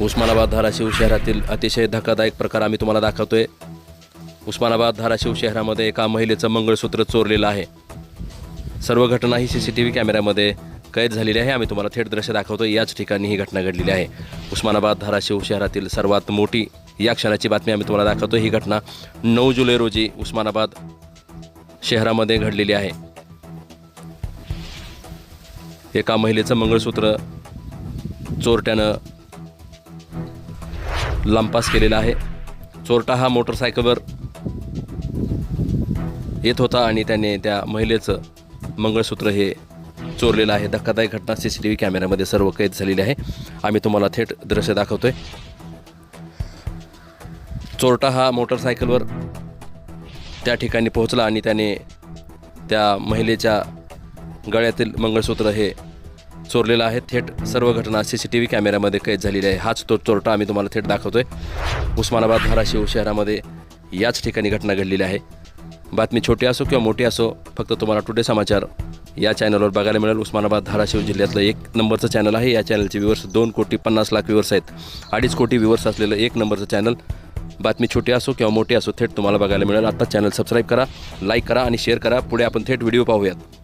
उस्मानाबाद धाराशिव शहरातील अतिशय धक्कादायक प्रकार आम्ही तुम्हाला दाखवतोय. उस्मानाबाद धाराशिव शहरामध्ये एका महिलेचं मंगळसूत्र चोरलेलं आहे. सर्व घटना ही सी सी टी व्ही कॅमेऱ्यामध्ये कैद झालेली आहे. आम्ही तुम्हाला थेट दृश्य दाखवतो याच ठिकाणी ही घटना घडलेली आहे. उस्मानाबाद धाराशिव शहरातील सर्वात मोठी या क्षणाची बातमी आम्ही तुम्हाला दाखवतो ही घटना नऊ जुलै रोजी उस्मानाबाद शहरामध्ये घडलेली आहे. एका महिलेचं मंगळसूत्र चोरट्यानं लंपास केलेला आहे. चोरटा हा मोटरसायकलवर येत होता आणि त्याने त्या महिलेचं मंगळसूत्र हे चोरलेलं आहे. धक्कादायक घटना सी सी टी व्ही कॅमेऱ्यामध्ये सर्व कैद झालेली आहे. आम्ही तुम्हाला थेट दृश्य दाखवतोय. चोरटा हा मोटरसायकलवर त्या ठिकाणी पोहोचला आणि त्याने त्या महिलेच्या गळ्यातील मंगळसूत्र हे चोरलेलं आहे. थेट सर्व घटना सी सी टी व्ही कॅमेऱ्यामध्ये कैद झालेली आहे. हाच तो चोरटा आम्ही तुम्हाला थेट दाखवतोय. उस्मानाबाद धाराशिव शहरामध्ये याच ठिकाणी घटना घडलेली आहे. बातमी छोटी असो किंवा मोठी असो फक्त तुम्हाला टुडे समाचार या चॅनलवर बघायला मिळेल. उस्मानाबाद धाराशिव जिल्ह्यातलं एक नंबरचं चॅनल आहे. या चॅनलचे व्ह्यूवर्स दोन कोटी पन्नास लाख व्ह्यूवर्स आहेत. अडीच कोटी व्ह्यूवर्स असलेलं एक नंबरचं चॅनल बातमी छोटी असो किंवा मोठी असो थेट तुम्हाला बघायला मिळेल. आता चॅनल सबस्क्राईब करा लाईक करा आणि शेअर करा. पुढे आपण थेट व्हिडिओ पाहूयात.